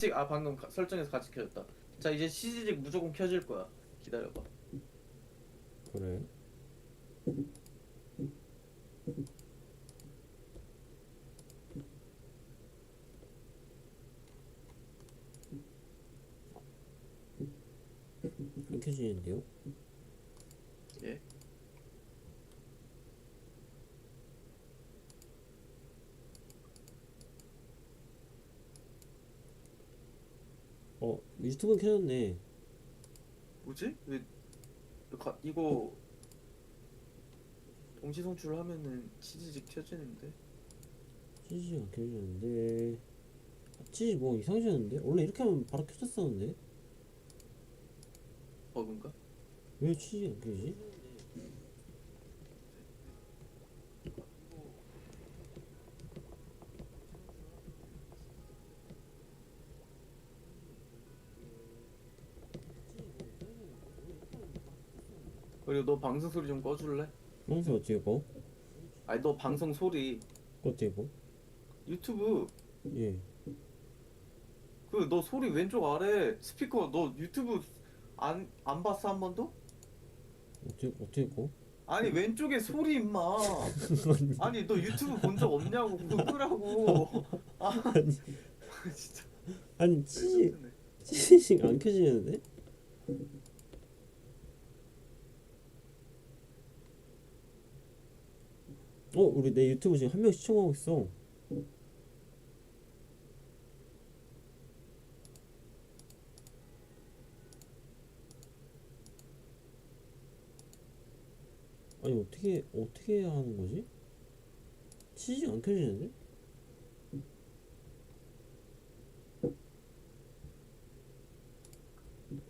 시직 아 방금 가- 설정에서 같이 켜졌다. 자 이제 시직 무조건 켜질 거야. 기다려봐. 그래 안 켜지는데요? 예. 어 유튜브는 켜졌네 뭐지? 왜 가, 이거 동시 송출하면은 시직 켜지는데? 치즈 안 켜지는데 아, 치즈 뭐 이상해졌는데? 원래 이렇게 하면 바로 켜졌었는데 버그인가? 왜 치즈 안 켜지지? 그리고 너 방송 소리 좀 꺼줄래? 방송 어떻게 봐? 아니 너 방송 소리 어떻게 봐? 유튜브 예 그 너 소리 왼쪽 아래 스피커 너 유튜브 안 안 봤어 한 번도? 어떻게 어떻게 봐? 아니 왼쪽에 소리 임마 아니 너 유튜브 본 적 없냐고 그거 끄라고 아 진짜 아니 치즈 레전드네. 치즈 안 켜지는데? 어 우리 내 유튜브 지금 한 명 시청하고 있어 아니 어떻게 어떻게 해야 하는 거지? 치즈 안 켜지는데?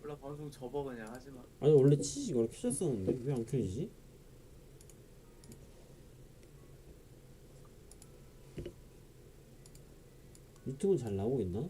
몰라 방송 접어 그냥 하지마 아니 원래 치즈가 원래 켜졌었는데 왜 안 켜지지? 유튜브 잘 나오고 있나?